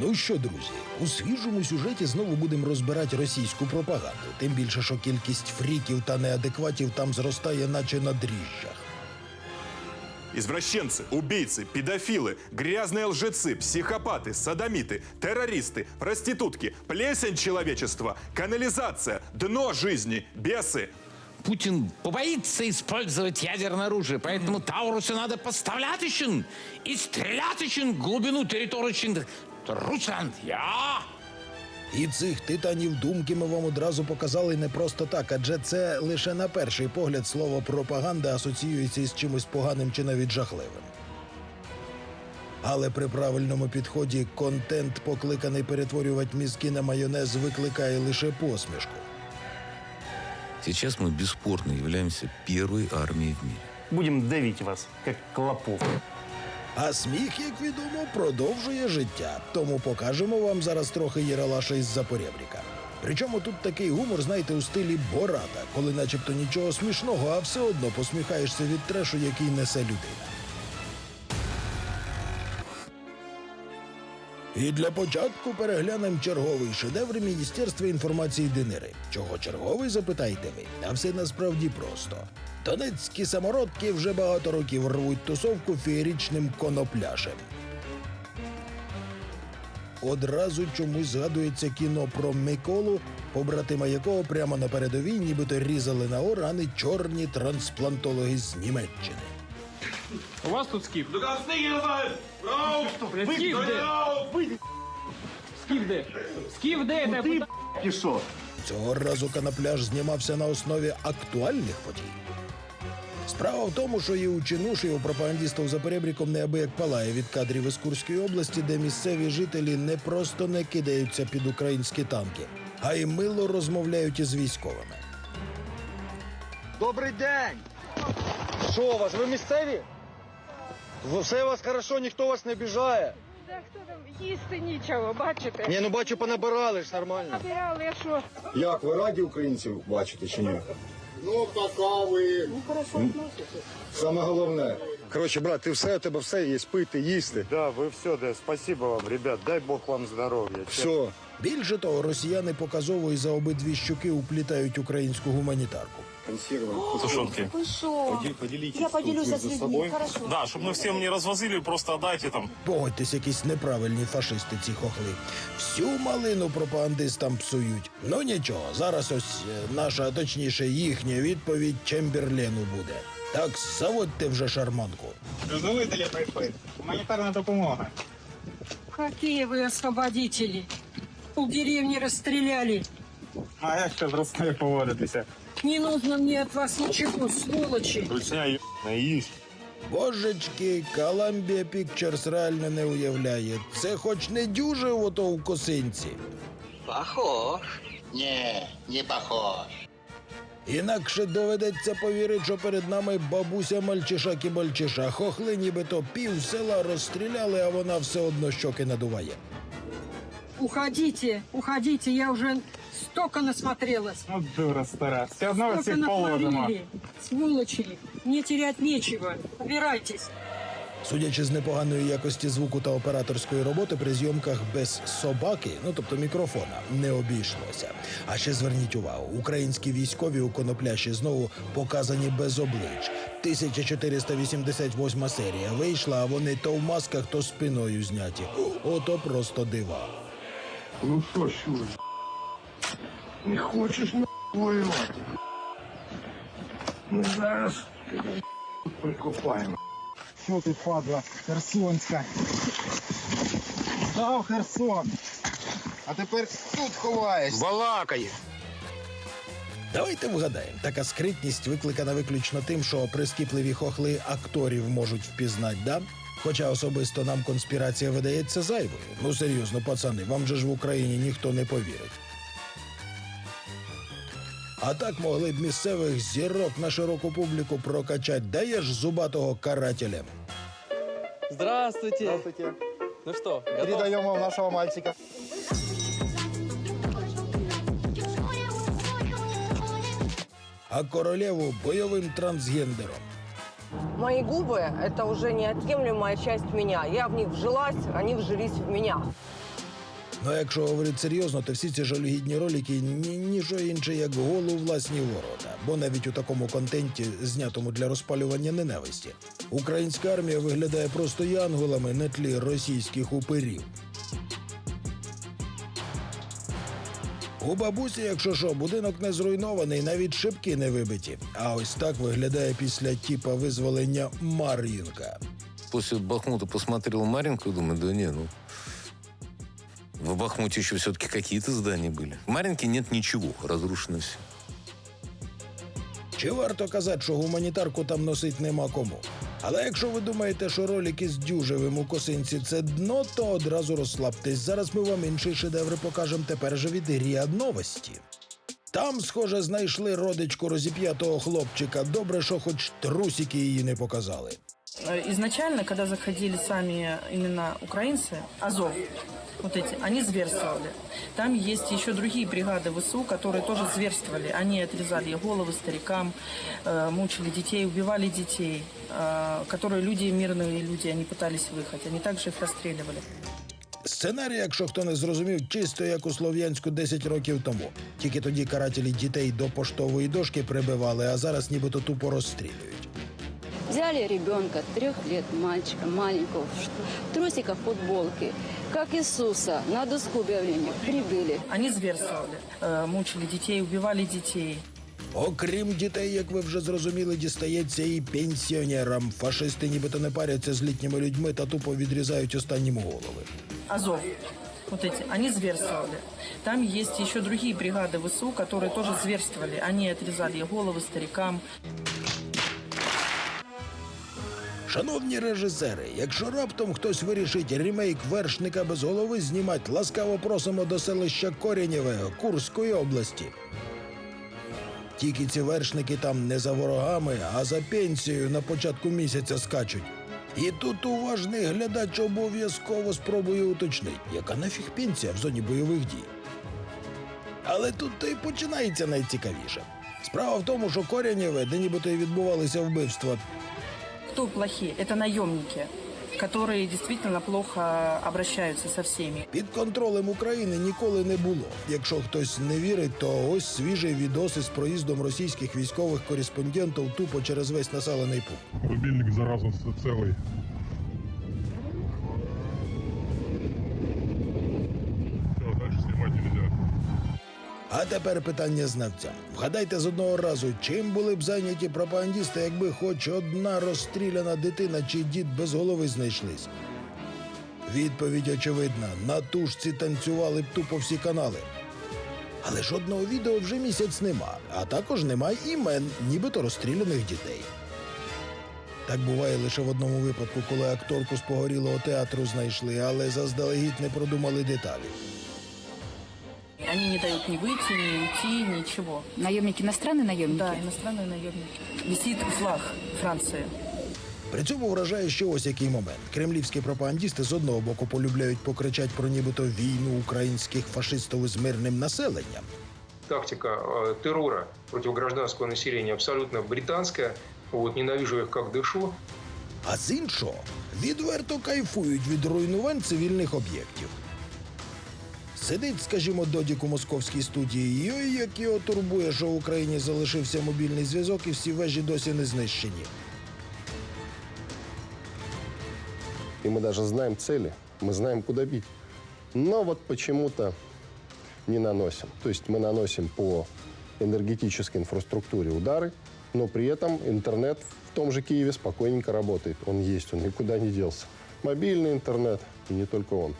Ну що, друзі, у свіжому сюжеті знову будемо розбирати російську пропаганду. Тим більше, що кількість фріків та неадекватів там зростає, наче на дріжджах. Извращенцы, убийцы, педофилы, грязные лжецы, психопаты, садомиты, террористы, проститутки, плесень человечества, канализация, дно жизни, бесы. Путин побоится использовать ядерное оружие, поэтому Таурусу надо поставлять еще и стрелять еще глубину территории Русланд, я! І цих титанів думки ми вам одразу показали не просто так, адже це лише на перший погляд слово пропаганда асоціюється із чимось поганим чи навіть жахливим. Але при правильному підході контент, покликаний перетворювати мізки на майонез, викликає лише посмішку. Сейчас мы бесспорно являемся первой армией в мире. Будем давить вас, как клопов. А сміх, як відомо, продовжує життя. Тому покажемо вам зараз трохи Єралаша із Запорєбріка. Причому тут такий гумор, знаєте, у стилі Бората, коли начебто нічого смішного, а все одно посміхаєшся від трешу, який несе людина. І для початку переглянемо черговий шедевр Міністерства інформації Денири. Чого черговий, запитаєте ви? А все насправді просто. Донецькі самородки вже багато років рвуть тусовку феєричним конопляшем. Одразу чомусь згадується кіно про Миколу, побратима якого прямо на передовій нібито різали на орани чорні трансплантологи з Німеччини. У вас тут скіф? Скіф де? Скіф де? Скіф де? Де? Пішов. Цього разу канапляж знімався на основі актуальних подій. Справа в тому, що і у чинуші у пропагандістів за перебріком неабияк палає від кадрів із Курської області, де місцеві жителі не просто не кидаються під українські танки, а й мило розмовляють із військовими. Добрий день! Що у вас? Ви місцеві? Все у вас хорошо, ніхто вас не обіжає. Та хто там їсти нічого, бачите? Ні, ну бачу, понабирали ж нормально. Набирали, а що? Як ви раді українців бачите чи ні? Ну, пока ви. Ну, хорошо Саме головне. Коротше, брат, ти все, у тебе все є, пити, їсти. Да, ви все, да, спасибо вам, ребят, дай бог вам здоров'я. Все. Більше того, росіяни показово і за обидві щуки уплітають українську гуманітарку Консерви. Тушенки. Поделитесь Я поделюсь с людьми, хорошо. Да, чтобы мы всем не развозили, просто отдайте там. Погодьтесь, якісь неправильні фашисти ці хохли. Всю малину пропагандистам псують. Ну нічого, зараз ось е, наша, а точніше, їхня відповідь Чемберлену буде. Так заводьте вже шарманку. Роздовителі прийшли. Гуманітарна допомога. Какие вы освободители? У деревни расстреляли. А як ще з Ростою поводитися? Не нужно мне от вас ничего, сволочи. Ручня ебаная, ешь. Божечки, Columbia Pictures реально не уявляє. Це хоч не дюже ото в косинці. Не, не похож. Інакше доведеться повірити, що перед нами бабуся мальчиша кібальчиша. Хохли нібито пів села розстріляли, а вона все одно щоки надуває. Уходите, уходите, я уже столько насмотрелась. Ну, дура стара. Все одно Столько всіх положимо. натворили. Сволочи, мне терять нечего. Убирайтесь. Судячи з непоганої якості звуку та операторської роботи при зйомках без собаки, ну тобто мікрофона, не обійшлося. А ще зверніть увагу, українські військові у конопляші знову показані без облич. 1488 серія вийшла, а вони то в масках, то спиною зняті. Ото просто дива. Ну що, щур? Не хочеш на воювати? Ми зараз прикопаємо. Що ти, падла, Херсонська? Став Херсон. А тепер тут ховаєшся. Балакає. Давайте вгадаємо, така скритність викликана виключно тим, що прискіпливі хохли акторів можуть впізнати, да? Хоча особисто нам конспірація видається зайвою. Ну серйозно, пацани, вам же ж в Україні ніхто не повірить. А так могли б місцевих зірок на широку публіку прокачать. Даєш зубатого карателя. Здравствуйте. Здравствуйте. Ну что, готов? Передаємо вам нашого мальчика. А королеву бойовим трансгендером. Мои губы – это уже неотъемлемая часть меня. Я в них вжилась, они вжились в меня. Ну, а якщо говорити серйозно, то всі ці жалюгідні ролики ні, ніщо інше, як голу власні ворота. Бо навіть у такому контенті, знятому для розпалювання ненависті, українська армія виглядає просто янголами на тлі російських уперів. У бабусі, якщо що, будинок не зруйнований, навіть шибки не вибиті. А ось так виглядає після тіпа визволення Мар'їнка. После Бахмута посмотрел Маринку и думаю, да не, ну... В Бахмуте еще все-таки какие-то здания были. В Маринке нет ничего, разрушено все. Чи варто казати, що гуманітарку там носить нема кому? Але якщо ви думаєте, що ролики з дюжевим у косинці це дно, то одразу розслабтесь. Зараз ми вам інший шедевр покажемо тепер же від Ріад Новості. Там, схоже, знайшли родичку розіп'ятого хлопчика. Добре, що хоч трусики її не показали. Э, Изначально, когда заходили сами именно украинцы, Азов, вот эти, они зверствовали. Там есть еще другие бригады ВСУ, которые тоже зверствовали. Они отрезали головы старикам, э, мучили детей, убивали детей, э, которые люди, мирные люди, они пытались выехать. Они также их расстреливали. Сценарій, якщо хто не зрозумів, чисто як у Слов'янську 10 років тому. Тільки тоді карателі дітей до поштової дошки прибивали, а зараз нібито тупо розстрілюють. Взяли ребенка, трех лет мальчика, маленького, в ш- в трусиках, футболке, как Иисуса, на доску объявления прибыли. Они зверствовали, э, мучили детей, убивали детей. Окрім дітей, як ви вже зрозуміли, дістається і пенсіонерам. Фашисти нібито не паряться з літніми людьми та тупо відрізають останнім голови. Азов, вот эти, они зверствовали. Там есть еще другие бригады ВСУ, которые тоже зверствовали. Они отрезали головы старикам, Шановні режисери, якщо раптом хтось вирішить ремейк вершника без голови знімати, ласкаво просимо до селища Коренєве Курської області. Тільки ці вершники там не за ворогами, а за пенсією на початку місяця скачуть. І тут уважний глядач обов'язково спробує уточнити, яка нафіг пенсія в зоні бойових дій. Але тут то й починається найцікавіше. Справа в тому, що Коренєве, де нібито й відбувалися вбивства, Кто плохие? Это наемники, которые действительно плохо обращаются со всеми. Під контролем України ніколи не було. Якщо хтось не вірить, то ось свіжий відос із проїздом російських військових кореспондентів тупо через весь населений пункт. Рубильник зараза целый. А тепер питання знавцям. Вгадайте з одного разу, чим були б зайняті пропагандісти, якби хоч одна розстріляна дитина чи дід без голови знайшлись? Відповідь очевидна: на тушці танцювали б тупо всі канали. Але жодного відео вже місяць нема, а також нема імен, нібито розстріляних дітей. Так буває лише в одному випадку, коли акторку з погорілого театру знайшли, але заздалегідь не продумали деталі. Они не дают ни выйти, ни уйти, ничего. Наемники, иностранные наемники? Да, иностранные наемники. Висит флаг Франции. При цьому вражає ще ось який момент. Кремлівські пропагандісти з одного боку полюбляють покричать про нібито війну українських фашистів з мирним населенням. Тактика э, террора против гражданского населения абсолютно британская. Вот, ненавижу их как дышу. А з іншого відверто кайфують від руйнувань цивільних об'єктів. Сидить, скажімо, Додік у московській студії, і ой, як його турбує, що в Україні залишився мобільний зв'язок і всі вежі досі не знищені. И мы даже знаем цели, мы знаем, куда бить. Но вот почему-то не наносим. То есть мы наносим по энергетической инфраструктуре удары, но при этом интернет в том же Киеве спокойненько работает. Он есть, он никуда не делся. Мобильный интернет, и не только он.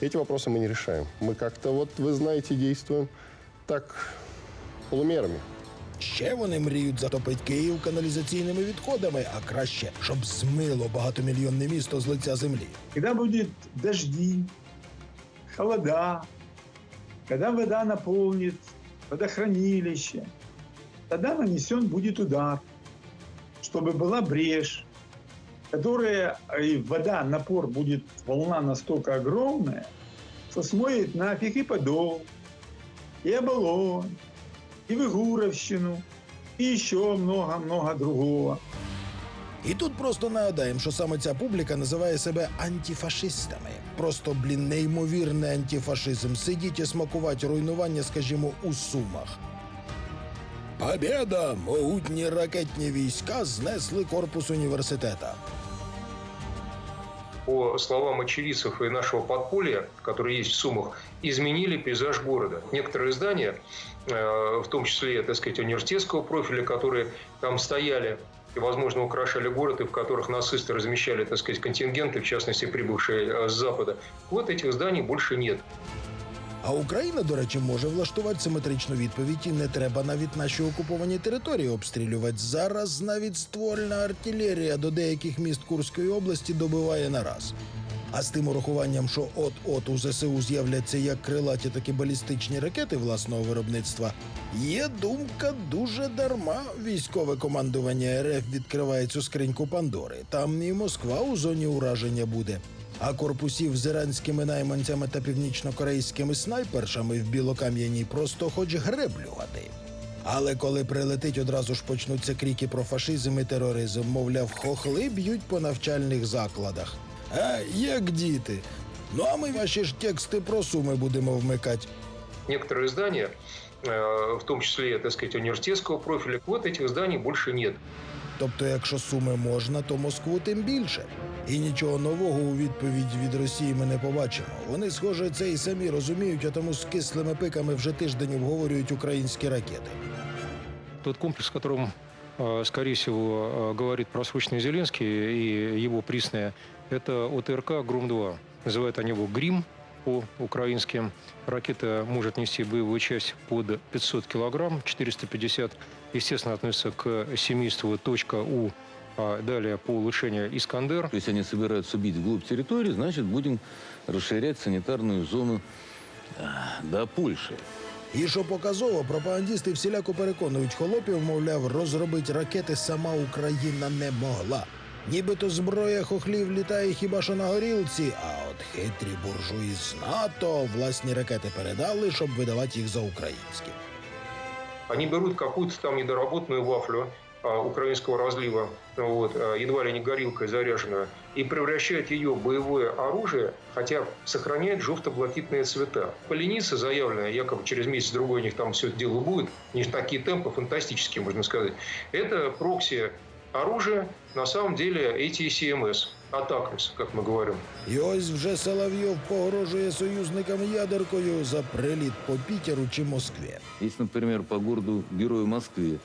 Эти вопросы мы не решаем. Мы как-то, вот вы знаете, действуем так полумерами. Ще вони мріють затопити Київ каналізаційними відходами, а краще, щоб змило багатомільйонне місто з лиця землі. Когда будет дожди, холода, когда вода наполнит водохранилище, тогда нанесен будет удар, чтобы была брешь, которая, и вода, напор будет, волна настолько огромная, что смоет нафиг и подол, и оболонь, и Выгуровщину, и еще много-много другого. І тут просто нагадаємо, що саме ця публіка називає себе антифашистами. Просто, блін, неймовірний антифашизм. Сидіть і смакувати руйнування, скажімо, у сумах. Побєда! Могутні ракетні війська знесли корпус університета. По словам очевидцев и нашего подполья, которые есть в Сумах, изменили пейзаж города. Некоторые здания, э, в том числе, так сказать, университетского профиля, которые там стояли и, возможно, украшали город, и в которых нацисты размещали, так сказать, контингенты, в частности, прибывшие э, с Запада, вот этих зданий больше нет. А Україна, до речі, може влаштувати симетричну відповідь, і не треба навіть наші окуповані території обстрілювати. Зараз навіть ствольна артилерія до деяких міст Курської області добиває на раз. А з тим урахуванням, що от-от у ЗСУ з'являться як крилаті, так і балістичні ракети власного виробництва, є думка дуже дарма. Військове командування РФ відкриває цю скриньку Пандори. Там і Москва у зоні ураження буде. А корпусів з іранськими найманцями та північнокорейськими снайпершами в білокам'яній просто хоч греблювати. Але коли прилетить, одразу ж почнуться крики про фашизм і тероризм, мовляв, хохли б'ють по навчальних закладах. А як діти? Ну а ми ваші ж тексти про суми будемо вмикати. Некоторые здания, э, в том числе, так сказать, университетского профиля, вот этих зданий больше нет. Тобто, якщо суми можна, то Москву тим більше. І нічого нового у відповідь від Росії ми не побачимо. Вони, схоже, це і самі розуміють, а тому з кислими пиками вже тиждень обговорюють українські ракети. Тот комплекс, о котором, э, скорее всего, э, говорит просроченный Зеленский и его присная, это ОТРК «Гром-2». Называют они его «Грим» по-украински. Ракета может нести боевую часть под 500 килограмм, 450, естественно, относится к семейству «У», а далее по улучшению «Искандер». То есть они собираются бить вглубь территории, значит, будем расширять санитарную зону до Польши. І що показово, пропагандісти всіляко переконують холопів, мовляв, розробити ракети сама Україна не могла. Нібито зброя хохлів літає хіба що на горілці, а от хитрі буржуї з НАТО власні ракети передали, щоб видавати їх за українські. Они берут какую-то там недоработанную вафлю а, украинского разлива, вот, а, едва ли не горилкой заряженную, и превращают ее в боевое оружие, хотя сохраняет желто-блакитные цвета. Поленица заявленная, якобы через месяц-другой у них там все это дело будет, у них такие темпы фантастические, можно сказать. Это прокси оружие, на самом деле ATCMS, Атакамс, как мы говорим. І ось вже Соловйов погрожує союзникам ядеркою за приліт по Пітеру чи Москві. Есть, например, по городу Герою Москве,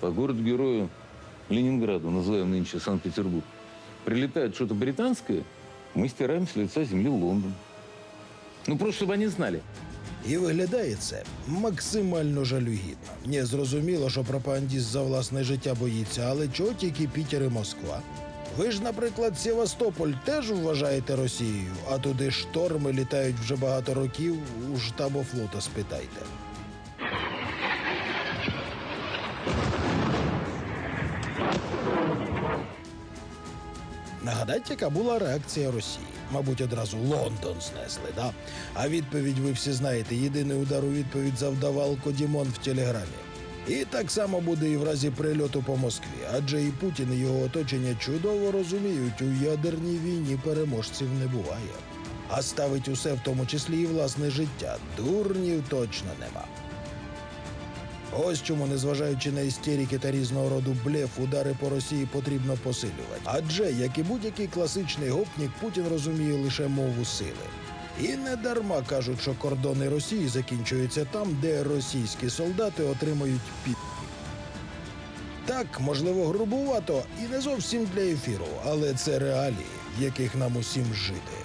по городу Герою Ленинграду, называем нынче Санкт-Петербург. Прилетает что-то британское, мы стираем с лица земли Лондон. Ну, просто чтобы они знали. І виглядає це максимально жалюгідно. Ні, зрозуміло, що пропагандіст за власне життя боїться, але чого тільки Пітер і Москва? Ви ж, наприклад, Севастополь теж вважаєте Росією, а туди шторми літають вже багато років. У штабу флота спитайте. Нагадайте, яка була реакція Росії. Мабуть, одразу Лондон знесли, да? А відповідь ви всі знаєте. Єдиний удар у відповідь завдав Алко Дімон в телеграмі. І так само буде і в разі прильоту по Москві, адже і Путін і його оточення чудово розуміють, у ядерній війні переможців не буває. А ставить усе, в тому числі і власне життя, дурнів точно нема. Ось чому, незважаючи на істерики та різного роду блеф, удари по Росії потрібно посилювати. Адже, як і будь-який класичний гопнік, Путін розуміє лише мову сили. І не дарма кажуть, що кордони Росії закінчуються там, де російські солдати отримують під. Так, можливо, грубувато і не зовсім для ефіру, але це реалії, в яких нам усім жити.